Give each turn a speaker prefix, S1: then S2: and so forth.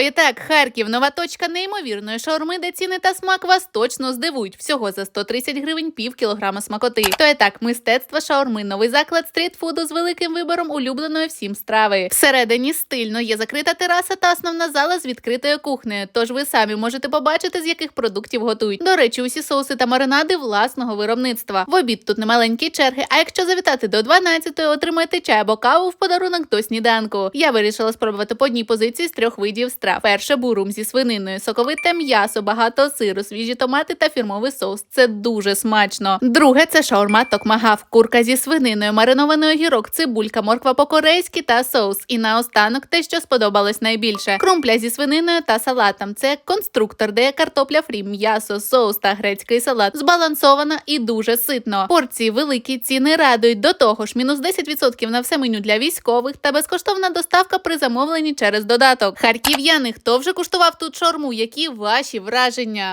S1: То і так, Харків, нова точка неймовірної шаурми, де ціни та смак вас точно здивують. Всього за 130 гривень пів кілограма смакоти. То і так, мистецтво шаурми, новий заклад стрітфуду з великим вибором улюбленої всім страви. Всередині стильно є закрита тераса та основна зала з відкритою кухнею. Тож ви самі можете побачити, з яких продуктів готують. До речі, усі соуси та маринади власного виробництва. В обід тут немаленькі черги. А якщо завітати до 12-ї, отримаєте чай або каву в подарунок до сніданку. Я вирішила спробувати по одній позиції з трьох видів страв. Перше бурум зі свининою, соковите м'ясо, багато сиру, свіжі томати та фірмовий соус. Це дуже смачно. Друге це шаурма токмагав, курка зі свининою, маринований огірок, цибулька, морква по-корейськи та соус. І наостанок те, що сподобалось найбільше: крумпля зі свининою та салатом. Це конструктор, де картопля фрі, м'ясо, соус та грецький салат. Збалансовано і дуже ситно. Порції великі, ціни радують. До того ж, мінус 10% на все меню для військових та безкоштовна доставка при замовленні через додаток. Харків'яни, хто вже куштував тут шорму? Які ваші враження?